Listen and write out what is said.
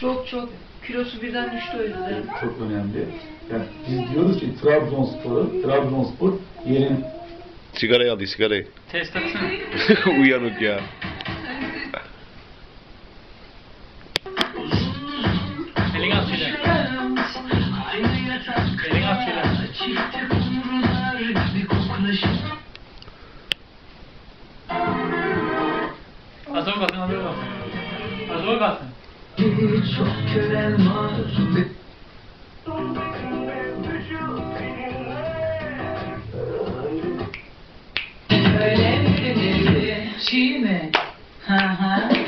Çok çok. Kilosu birden düştü o yüzden. Çok önemli. Yani biz diyoruz ki Trabzonspor'u, Trabzonspor yerin Sigarayı aldı sigarayı. Test etsene. Uyanık ya. Elini at şöyle. Elini at şöyle. Az o kalsın, az o kalsın. Az o kalsın. Çok gören var Öyle mi? Şey mi? Hı hı.